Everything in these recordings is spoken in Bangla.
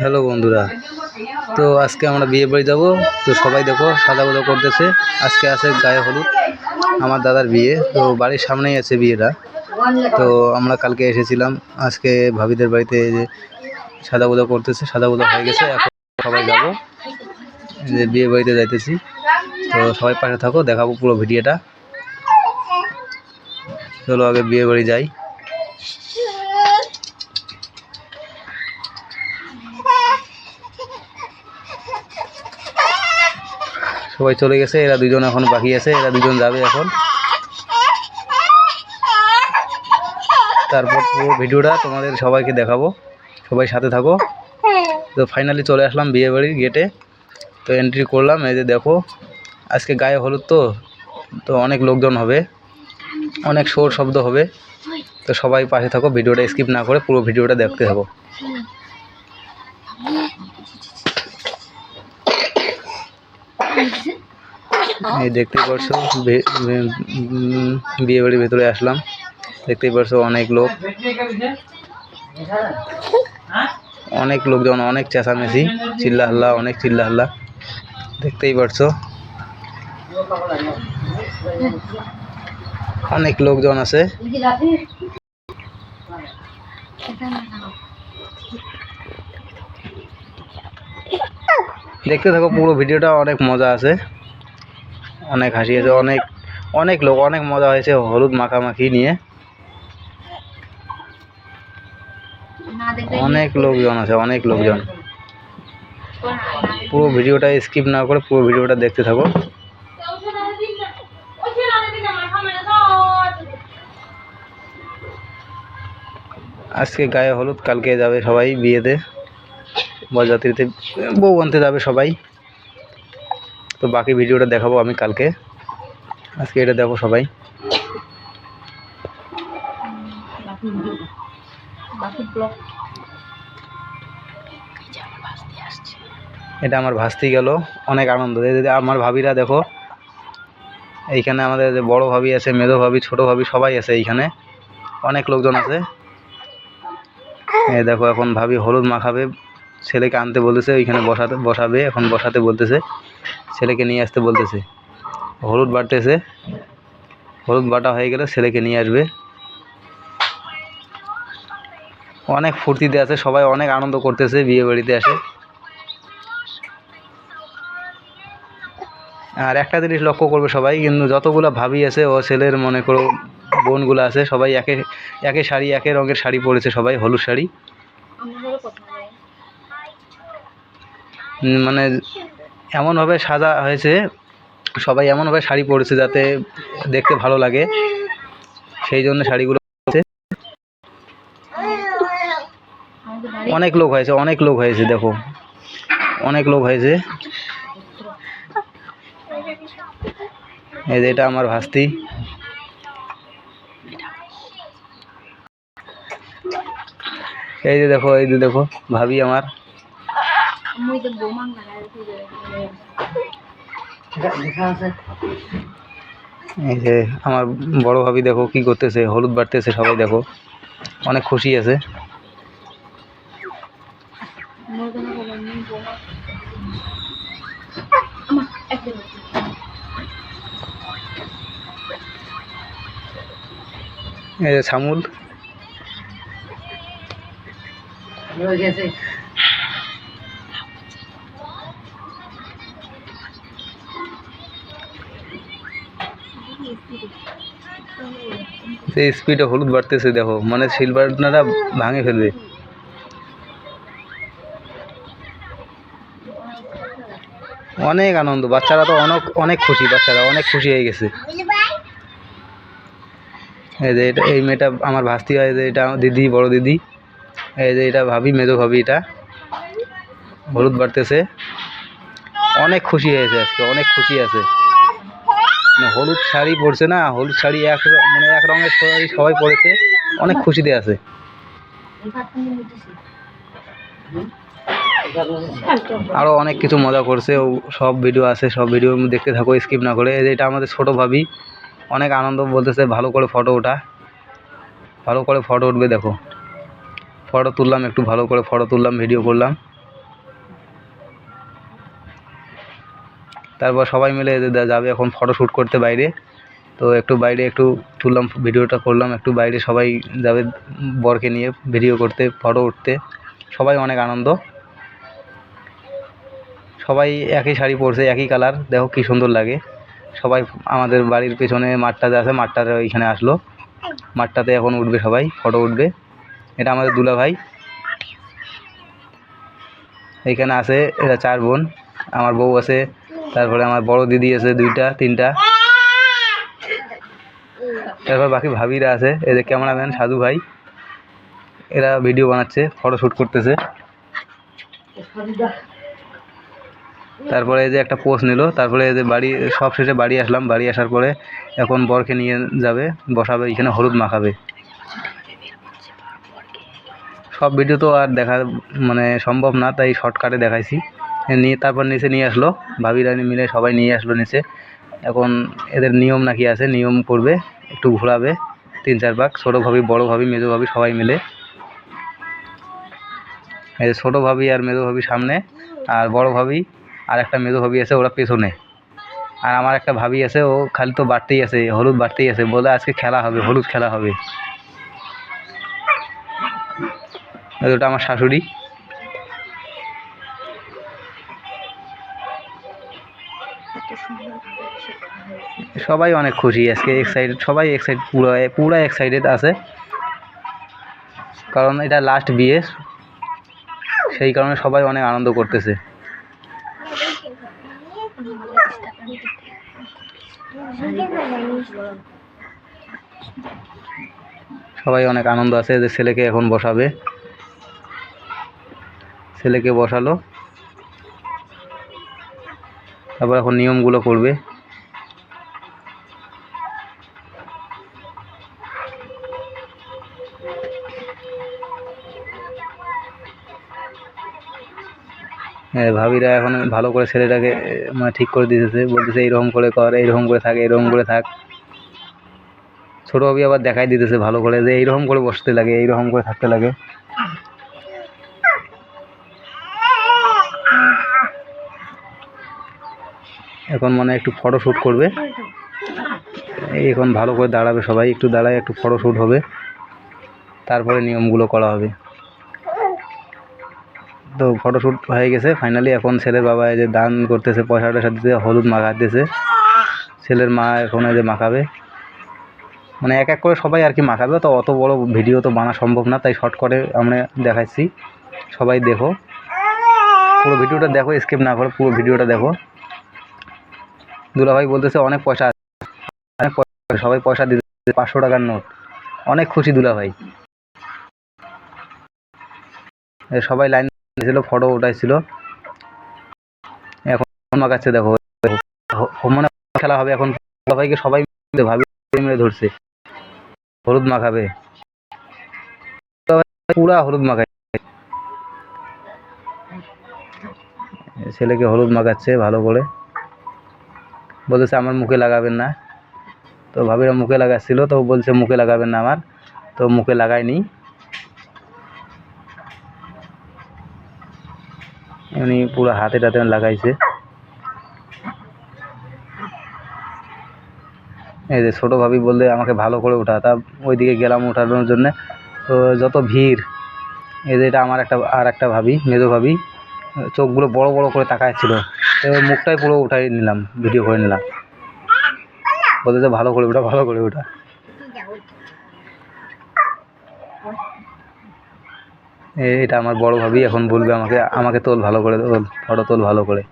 হ্যালো বন্ধুরা, তো আজকে আমরা বিয়ে বাড়ি যাব। তো সবাই দেখো, সাদা গুলো করতেছে আজকে আছে গায়ে হলুদ, আমার দাদার বিয়ে। তো বাড়ির সামনেই আছে বিয়েটা। তো আমরা কালকে এসেছিলাম, আজকে ভাবিদের বাড়িতে যে সাদা গুলো করতেছে সাদা গুলো হয়ে গেছে, এখন সবাই যাব। যে বিয়ে বাড়িতে যাইতেছি। তো সবাই পাশে থাকো, দেখাবো পুরো ভিডিওটা। চলো আগে বিয়ে বাড়ি যাই। সবাই চলে গেছে, এরা দুজন এখন বাকি আছে, এরা দুজন যাবে এখন। তারপর পুরো ভিডিওটা তোমাদের সবাইকে দেখাবো, সবাই সাথে থাকো। তো ফাইনালি চলে আসলাম বিয়ে বাড়ির গেটে তো এন্ট্রি করলাম, এই যে দেখো, আজকে গায়ে হলুদ তো তো অনেক লোকজন হবে, অনেক শোর শব্দ হবে। তো সবাই পাশে থাকো, ভিডিওটা স্কিপ না করে পুরো ভিডিওটা দেখতে থাকো। এই দেখতেই পারছ বিয়ে বাড়ির ভেতরে আসলাম। দেখতেই পারছ অনেক লোক। অনেক লোকজন, অনেক চেঁচামেচি। চিল্লা হাল্লা, অনেক চিল্লা হাল্লা। দেখতেই পারছ। অনেক লোকজন আছে। দেখতে থাকো পুরো ভিডিওটা অনেক মজা আছে। অনেক হাসি আছে অনেক অনেক লোক অনেক মজা হয়েছে হলুদ মাখামাখি নিয়ে। অনেক লোকজন আছে অনেক লোকজন। পুরো ভিডিওটা স্কিপ না করে পুরো ভিডিওটা দেখতে থাকো। আজকে গায়ে হলুদ কালকে যাবে সবাই বিয়েতে। বরযাত্রীতে বউ আনতে যাবে সবাই। তো বাকি ভিডিওটা দেখাবো আমি কালকে। আজকে এটা দেখো সবাই। এটা আমার ভাসতে গেল অনেক আনন্দ। আমার ভাবিরা দেখো এইখানে আমাদের যে বড় ভাবি আছে মেধো ভাবি ছোট ভাবি সবাই আছে এইখানে। অনেক লোকজন আছে। এই দেখো এখন ভাবি হলুদ মাখাবে। ছেলেকে আনতে বলতেছে ওইখানে বসাতে, বসাবে, এখন বসাতে বলতেছে। ছেলেকে নিয়ে আসতে বলতেছে। হলুদ বাটতেছে হলুদ বাটা হয়ে গেলে ছেলেকে নিয়ে আসবে। অনেক ফুর্তিতে আছে, সবাই অনেক আনন্দ করতেছে, বিয়ে বাড়িতে আসে। আর একটা জিনিস লক্ষ্য করবে সবাই, কিন্তু যতগুলো ভাবি আছে, ও ছেলের মনে করো বোনগুলো আছে, সবাই একে একে শাড়ি, একে রঙের শাড়ি পরেছে সবাই, হলুদ শাড়ি। মানে এমনভাবে সাজা হয়েছে, সবাই এমনভাবে শাড়ি পরেছে যাতে দেখতে ভালো লাগে। সেই জন্য শাড়িগুলো অনেক লোক হয়েছে, অনেক লোক হয়েছে, দেখো। অনেক লোক হয়েছে। এই যে এটা আমার ভাস্তি। এই যে দেখো, এই যে দেখো, ভাবি আমার। এই যে আমার বড় ভাবি দেখো কি করতেছে হলুদ বাড়তেছে সবাই দেখো। অনেক খুশি আছে। এই যে ছামুল সেই স্পিডে হলুদ বাড়তেছে, দেখো। মানে সিলভারটা ভাঙে ফেলবে। অনেক আনন্দ। বাচ্চারা তো অনেক অনেক খুশি, বাচ্চারা অনেক খুশি হয়ে গেছে। এই যে এটা, এই মেয়েটা আমার ভাস্তি হয় যে এটা দিদি, বড় দিদি। এই যে এটা ভাবি মেজো ভাবি এটা। হলুদ বাড়তেছে। অনেক খুশি হয়েছে আজকে, অনেক খুশি আছে। হলুদ শাড়ি পরছে না, হলুদ শাড়ি এক মানে এক রঙের শাড়ি সবাই পরেছে, অনেক খুশিতে আছে। আরও অনেক কিছু মজা করছে, ও সব ভিডিও আছে, সব ভিডিও দেখতে থাকো স্কিপ না করে। এটা আমাদের ছোটো ভাবি, অনেক আনন্দ বলতেছে, ভালো করে ফটো ওঠা। ভালো করে ফটো উঠবে, দেখো। ফটো তুললাম, একটু ভালো করে ফটো তুললাম ভিডিও করলাম। তারপর সবাই মিলে যাবে এখন ফটো শ্যুট করতে বাইরে। তো একটু বাইরে একটু তুললাম, ভিডিওটা করলাম, একটু বাইরে সবাই যাবে বরকে নিয়ে ভিডিও করতে ফটো উঠতে। সবাই অনেক আনন্দ। সবাই একই শাড়ি পরছে, একই কালার দেখো কি সুন্দর লাগে। সবাই আমাদের বাড়ির পেছনে মাঠটা যে আছে মাঠটার ওইখানে আসলো। মাঠটাতে এখন উঠবে সবাই ফটো উঠবে। এটা আমাদের দুলা ভাই। এইখানে আছে এরা চার বোন। আমার বউ আছে তারপরে আমার বড় দিদি আছে দুইটা, তিনটা। তারপর বাকি ভাবিরা আছে, এই যে ক্যামেরাম্যান সাধু ভাই, এরা ভিডিও বানাচ্ছে ফটো শ্যুট করতেছে। তারপরে এই যে একটা পোস্ট নিল, তারপরে এই যে বাড়ি, সব শেষে বাড়ি আসলাম, বাড়ি আসার পরে এখন বরকে নিয়ে যাবে, বসাবে, এখানে হলুদ মাখাবে। সব ভিডিও তো আর দেখা মানে সম্ভব না, তাই শর্টকাটে দেখাইছি। নিয়ে তারপর নিচে নিয়ে আসলো। ভাবিরা মিলে সবাই নিয়ে আসলো নিচে। এখন এদের নিয়ম নাকি আছে? নিয়ম করবে, একটু ঘোরাবে, তিন চার পাক ছোটো ভাবি, বড়ো ভাবি, মেজো ভাবি সবাই মিলে। এই ছোটো ভাবি আর মেজো ভাবি সামনে, আর বড় ভাবি আর একটা মেজো ভাবি আছে ওরা পেছনে। আর আমার একটা ভাবি আছে, ও খালি তো বাড়তেই আছে, হলুদ বাড়তেই আছে, বলে আজকে খেলা হবে, হলুদ খেলা হবে। ওটা আমার শাশুড়ি। সবাই অনেক খুশি আজকে এক্সাইটেড সবাই এক্সাইটেড পুরো পুরো এক্সাইটেড আছে। কারণ এটা লাস্ট বিয়ে, সেই কারণে সবাই অনেক আনন্দ করতেছে। সবাই অনেক আনন্দ আছে যে ছেলেকে এখন বসাবে। ছেলেকে বসালো। তারপর এখন নিয়মগুলো করবে। ভাবিরা এখন ভালো করে ছেলেটাকে মানে ঠিক করে দিতেছে। বলতেছে, এইরকম করে কর, এইরকম করে থাক, এইরকম করে থাক। ছোটো ভাবি আবার দেখাই দিতেছে ভালো করে যে, এইরকম করে বসতে লাগে, এইরকম করে থাকতে লাগে। এখন মানে একটু ফটো শ্যুট করবে এখন ভালো করে দাঁড়াবে সবাই, একটু দাঁড়ায় একটু ফটো শ্যুট হবে। তারপরে নিয়মগুলো করা হবে। তো ফটোশ্যুট হয়ে গেছে ফাইনালি এখন ছেলের বাবা এই যে দান করতেছে, পয়সা টয়সা দিতে হলুদ মাখাতেছে ছেলের মা এখন এই যে মাখাবে। মানে এক এক করে সবাই আর কি মাখাবে, তো অত বড় ভিডিও তো বানা সম্ভব না, তাই শর্ট করে আমরা দেখাচ্ছি। সবাই দেখো। পুরো ভিডিওটা দেখো স্কিপ না করে পুরো ভিডিওটা দেখো। দুলাভাই বলতেছে, অনেক পয়সা অনেক পয়সা সবাই পয়সা দিতে পাঁচশো টাকার নোট। অনেক খুশি দুলাভাই। সবাই লাইন ছিল ফটো উঠাইছিল এখন মাখাচ্ছে দেখো মানে খেলা হবে এখন, সবাইকে সবাই ভাবি মিলে ধরছে। হলুদ মাখাবে। পুরা হলুদ মাখায়। ছেলেকে হলুদ মাখাচ্ছে ভালো করে। বলতেছে, আমার মুখে লাগাবেন না। তো ভাবিরা মুখে লাগাচ্ছিল, তো বলছে, মুখে লাগাবেন না আমার। তো মুখে লাগায়নি। এমনি পুরো হাতে টাতে লাগাইছে। এই যে ছোটো ভাবি বললে আমাকে ভালো করে ওঠা, তা ওইদিকে গেলাম ওঠানোর জন্যে। তো যত ভিড়, এই যে এটা আমার একটা, আর একটা ভাবি, মেজো ভাবি, চোখগুলো বড় বড় করে তাকাচ্ছিল তো মুখটাই পুরো উঠাই নিলাম, ভিডিও করে নিলাম। বলতে ভালো করে ওঠা, ভালো করে ওঠা। এটা আমার বড় ভাবি, এখন বলবে আমাকে আমাকে তোল ভালো করে, তোল, ফটো তোল ভালো করে।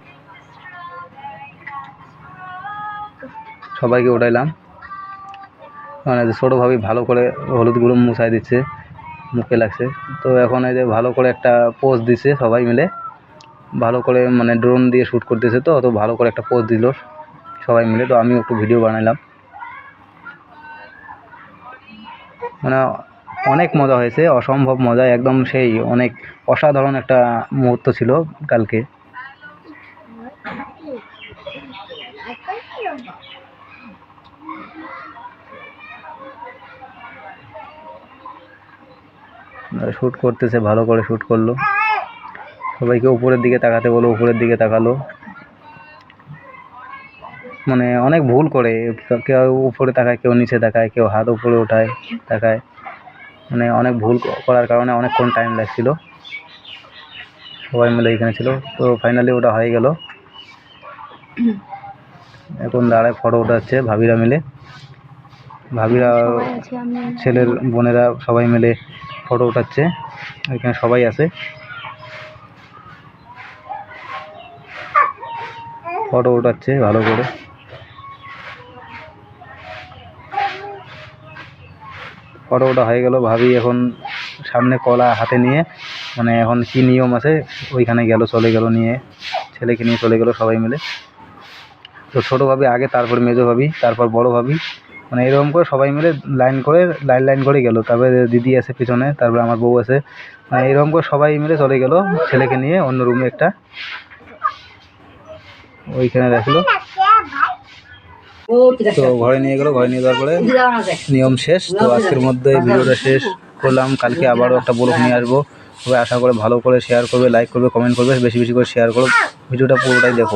সবাইকে উঠাইলাম মানে ছোটো ভাবি ভালো করে হলুদগুলো মুছাই দিচ্ছে, মুখে লাগছে। তো এখন এই যে ভালো করে একটা পোজ দিছে সবাই মিলে। ভালো করে মানে ড্রোন দিয়ে শ্যুট করতেছে তো তো ভালো করে একটা পোজ দিল সবাই মিলে। তো আমিও একটু ভিডিও বানাইলাম। মানে অনেক মজা হয়েছে, অসম্ভব মজা, একদম সেই অনেক অসাধারণ একটা মুহূর্ত ছিল কালকে। শ্যুট করতেছে, ভালো করে শ্যুট করল। সবাইকে উপরের দিকে তাকাতে বলো, উপরের দিকে তাকালো। মানে অনেক ভুল করে, কেউ উপরে তাকায়, কেউ নিচে তাকায়, কেউ হাত উপরে ওঠায়, তাকায়। মানে অনেক ভুল করার কারণে অনেকক্ষণ টাইম লাগছিল। সবাই মিলে এখানে ছিল। তো ফাইনালি ওটা হয়ে গেল। এখন দাঁড়ায় ফটো ওঠাচ্ছে ভাবিরা মিলে। ভাবিরা ছেলের বোনেরা সবাই মিলে ফটো ওঠাচ্ছে এখানে সবাই আছে। ফটো ওঠাচ্ছে ভালো করে। ফটো ওটা হয়ে গেল, ভাবি এখন সামনে কলা হাতে নিয়ে মানে এখন কি নিয়ম আছে, ওইখানে গেল, চলে গেল নিয়ে, ছেলেকে নিয়ে চলে গেল সবাই মিলে। তো ছোটো ভাবি আগে, তারপর মেজো ভাবি, তারপর বড় ভাবি মানে এরকম করে সবাই মিলে লাইন করে, লাইন লাইন করে গেল। তারপরে দিদি আছে পিছনে, তারপরে আমার বউ আছে মানে এরকম করে সবাই মিলে চলে গেল, ছেলেকে নিয়ে অন্য রুমে একটা, ওইখানে রাখল। তো ঘরে নিয়ে গেলো ঘরে নিয়ে যাওয়ার পরে নিয়ম শেষ তো আজকের মধ্যে ভিডিওটা শেষ করলাম। কালকে আবারও একটা ব্লগ নিয়ে আসব। সবাই আশা করে ভালো করে শেয়ার করবে লাইক করবে কমেন্ট করবে বেশি বেশি করে শেয়ার করো। ভিডিওটা পুরোটাই দেখো।